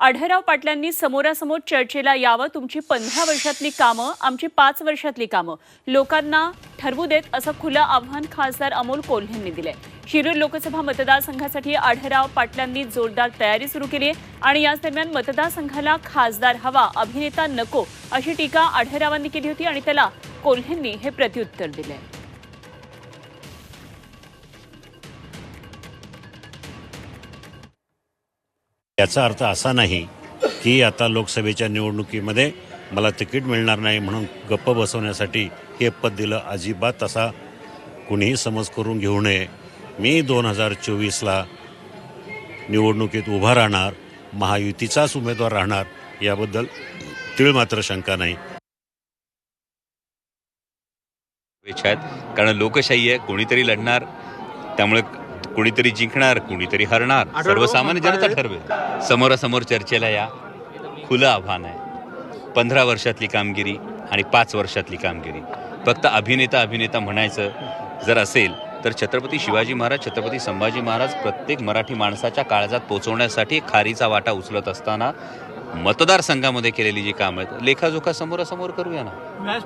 आढळराव पाटलांनी समोरासमोर चर्चेला यावं तुमची पंधरा वर्षातली कामं आमची पाच वर्षातली कामं. लोकांना ठरवू देत असं खुलं आव्हान खासदार अमोल कोल्हेंनी दिलंय. शिरूर लोकसभा मतदारसंघासाठी आढळराव पाटलांनी जोरदार तयारी सुरू केली आहे आणि याच दरम्यान मतदारसंघाला खासदार हवा अभिनेता नको अशी टीका आढळरावांनी केली होती आणि त्याला कोल्हेंनी हे प्रत्युत्तर दिलंय. याचा अर्थ असा नाही की आता लोकसभेच्या निवडणुकीमध्ये मला तिकीट मिळणार नाही म्हणून गप्प बसवण्यासाठी हे पद दिलं अजिबात तसा कुणीही समज करून घेऊ नये. मी दोन हजार चोवीसला निवडणुकीत उभा राहणार महायुतीचाच उमेदवार राहणार याबद्दल तीळ मात्र शंका नाही. कारण लोकशाही आहे कोणीतरी लढणार त्यामुळे कोणीतरी जिंकणार कोणीतरी हरणार. सर्वसामान्य जनता ठरवेल. समोरासमोर चर्चेला या. खुलं आव्हान आहे. पंधरा वर्षातली कामगिरी आणि पाच वर्षातली कामगिरी. फक्त अभिनेता अभिनेता म्हणायचं जर असेल तर छत्रपती शिवाजी महाराज छत्रपती संभाजी महाराज प्रत्येक मराठी माणसाच्या काळजात पोहोचवण्यासाठी खारीचा वाटा उचलत असताना मतदारसंघामध्ये केलेली जी कामं आहेत लेखाजोखा समोरासमोर करूया ना.